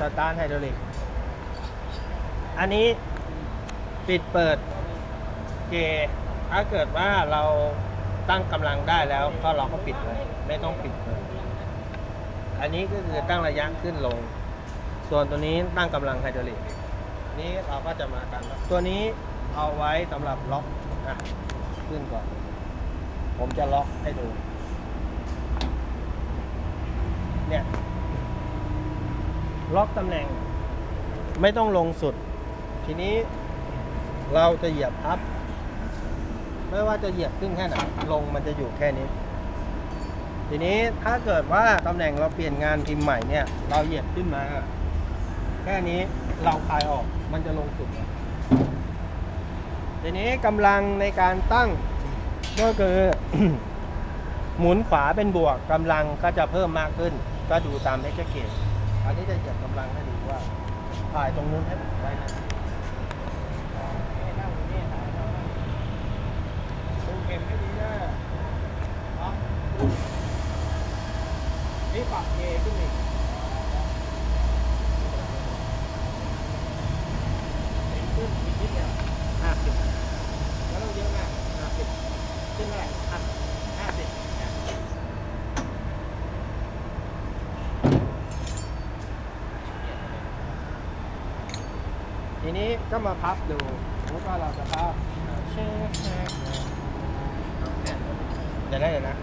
สตาร์ทไฮดรอลิก อันนี้ปิดเปิดเกย์ถ้าเกิดว่าเราตั้งกำลังได้แล้วก็เราก็ปิดเลย ไม่ต้องปิดเลย อันนี้ก็คือตั้งระยะขึ้นลง ส่วนตัวนี้ตั้งกำลังไฮดรอลิก นี้เราก็จะมากัน ตัวนี้เอาไว้สำหรับล็อกอะขึ้นก่อน ผมจะล็อกให้ดู เนี่ย ล็อกตำแหน่ง ไม่ต้องลงสุด ทีนี้เราจะเหยียบพับไม่ว่าจะเหยียบขึ้นแค่ไหนลงมันจะอยู่แค่นี้ ทีนี้ถ้าเกิดว่าตำแหน่งเราเปลี่ยนงานพิมพ์ใหม่เนี่ย เราเหยียบขึ้นมา แค่นี้เราคลายออกมันจะลงสุด ทีนี้กำลังในการตั้งก็คือหมุนขวาเป็นบวกกำลังก็จะเพิ่มมากขึ้น ก็ดูตามเลขเกจ อันนี้จะเหยียบกำลังให้ดูว่าถ่ายตรงนู้นให้ผมได้นะดูเข็มให้ดีนะเนาะนี่ปรับเกขึ้นอีก เห็นขึ้นอีกนิดเดียวห้าสิบแล้วต้องเยอะมากห้าสิบขึ้นเท่าไหร่ห้าห้าสิบ ทีนี้ก็มาพับดูแล้วก็เราจะพับเช็คเช็คจะได้เลยนะ